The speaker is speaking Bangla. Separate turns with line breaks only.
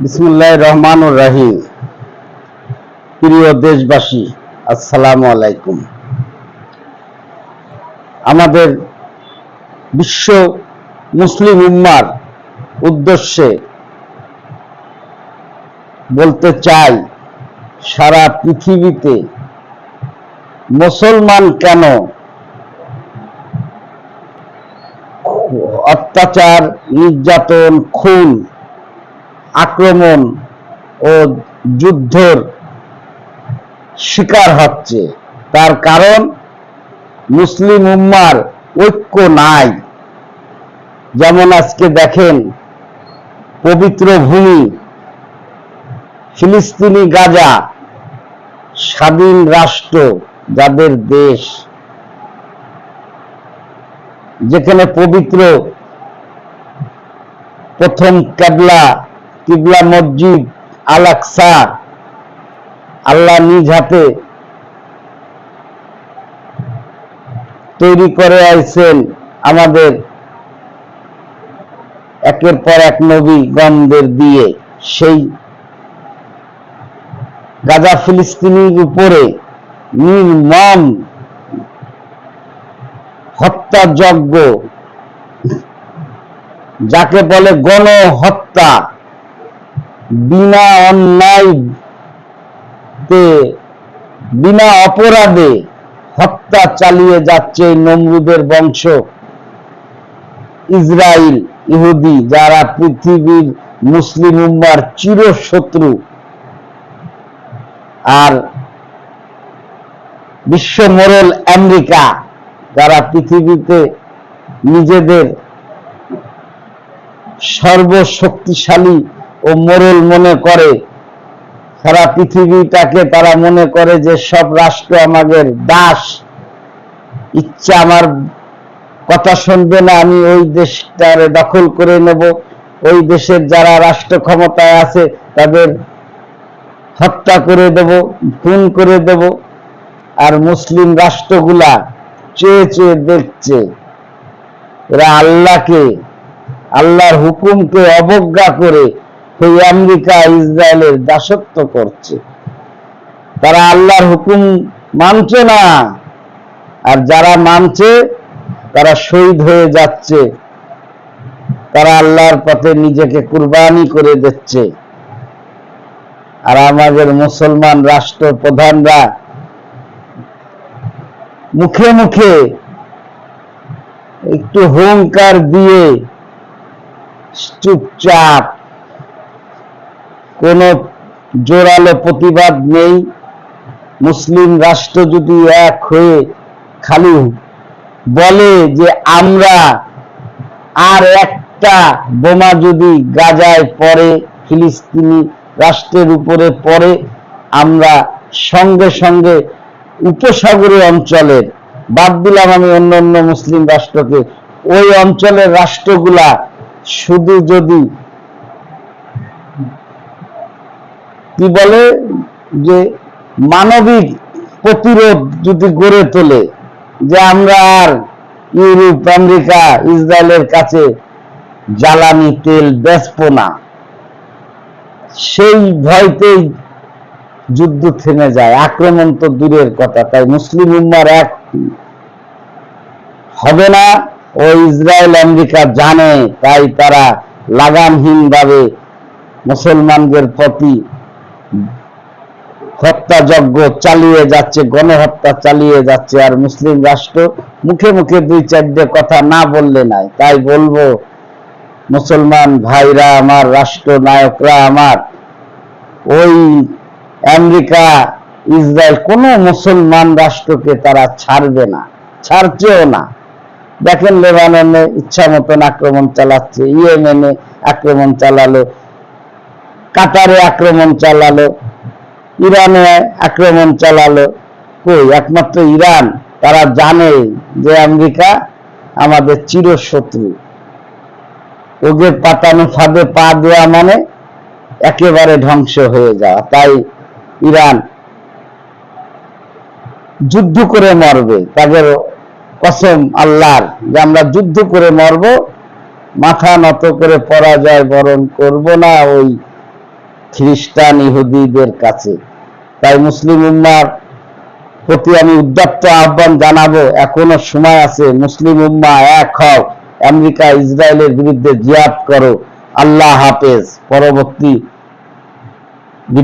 বিসমুল্লাহ রহমানুর রাহিম। প্রিয় দেশবাসী, আসসালামু আলাইকুম। আমাদের বিশ্ব মুসলিম উম্মার উদ্দেশ্যে বলতে চাই, সারা পৃথিবীতে মুসলমান কেন অত্যাচার, নির্যাতন, খুন আক্রমণ ও যুদ্ধর শিকার হচ্ছে। তার কারণ, মুসলিম উম্মার ঐক্য নাই। যেমন আজকে দেখেন, পবিত্র ভূমি ফিলিস্তিনি গাজা স্বাধীন রাষ্ট্র, যাদের দেশ, যেখানে পবিত্র প্রথম কেবলা কিবলা মসজিদ আল আকসা আল্লাহ নিজ হাতে তৈরি করে আইছেন আমাদের একের পর এক নবী গণদের দিয়ে। সেই গাজা ফিলিস্তিনির উপরে নির্মম হত্যাযজ্ঞ, যাকে বলে গণহত্যা। বিনা অন্যায় বিনা অপরাধে হত্যা চালিয়ে যাচ্ছে নমরুদের বংশ। ইসরায়েল ইহুদি যারা পৃথিবীর মুসলিম উম্মার চিরশত্রু আর বিশ্ব মোরল আমেরিকা যারা পৃথিবীতে নিজেদের সর্বশক্তিশালী ও মোরল মনে করে। সারা পৃথিবীটাকে তারা মনে করে যে সব রাষ্ট্র আমাদের দাস। ইচ্ছা আমার কথা শুনবে না, আমি ওই দেশটারে দখল করে নেব। ওই দেশের যারা রাষ্ট্র ক্ষমতায় আছে, তাদের হত্যা করে দেব, খুন করে দেব। আর মুসলিম রাষ্ট্রগুলা চেয়ে চেয়ে দেখছে, এরা আল্লাহকে, আল্লাহর হুকুমকে অবজ্ঞা করে সেই আমেরিকা, ইসরায়েলের দাসত্ব করছে। তারা আল্লাহর হুকুম মানছে না। আর যারা মানছে, তারা শহীদ হয়ে যাচ্ছে। তারা আল্লাহর পথে নিজেকে কুরবানি করে দিচ্ছে। আর আমাদের মুসলমান রাষ্ট্র প্রধানরা মুখে মুখে একটু হুঙ্কার দিয়ে চুপচাপ কোন জোরালো প্রতিবাদ নেই। মুসলিম রাষ্ট্র যদি এক হয়ে খালি বলে যে আমরা আর একটা বোমা যদি গাজায় পড়ে, ফিলিস্তিনি রাষ্ট্রের উপরে পড়ে, আমরা সঙ্গে সঙ্গে উপসাগরীয় অঞ্চলের, বাদ দিলাম আমি অন্য অন্য মুসলিম রাষ্ট্রকে, ওই অঞ্চলের রাষ্ট্রগুলা শুধু যদি কি বলে? যে মানবিক প্রতিরোধ যদি গড়ে তোলে, যে আমরা আর ইউরোপ, আমেরিকা, ইসরায়েলের কাছে জ্বালানি তেল বেচব না, সেই ভয়তেই যুদ্ধ থেমে যায়। আক্রমণ তো দূরের কথা, তাই মুসলিম উম্মার এক হবে না। ও ইসরায়েল, আমেরিকা জানে, তাই তারা লাগামহীন ভাবে মুসলমানদের প্রতি হত্যাযজ্ঞ চালিয়ে যাচ্ছে, গণহত্যা চালিয়ে যাচ্ছে, আর মুসলিম রাষ্ট্র মুখে মুখে দুই চারটে কথা না বললে নাই। তাই বলব, মুসলমান ভাইরা আমার রাষ্ট্র নায়করা আমার, ওই আমেরিকা, ইসরায়েল, কোন মুসলমান রাষ্ট্রকে তারা ছাড়বে না, ছাড়ছেও না। দেখেন লেবাননে ইচ্ছা মতন আক্রমণ চালাচ্ছে, ইয়েমেনে আক্রমণ চালালো, কাতারে আক্রমণ চালালো ইরানে আক্রমণ চালালো কই? একমাত্র ইরান। তারা জানে যে আমেরিকা আমাদের চিরশত্রু। ওদের পাতানো ফাঁদে পা দেওয়া মানে একেবারে ধ্বংস হয়ে যাওয়া। তাই ইরান যুদ্ধ করে মরবে। তাদের কসম আল্লাহর যে আমরা যুদ্ধ করে মরব, মাথা নত করে পরাজয় বরণ করব না ওই খ্রিস্টান ইহুদিদের কাছে। তাই মুসলিম উম্মার প্রতি আমি উদ্যাপ্ত আহ্বান জানাব, এখনও সময় আছে, মুসলিম উম্মা এক হও, আমেরিকা, ইসরায়েলের বিরুদ্ধে জিয়াদ করো। আল্লাহ হাফেজ, পরবর্তী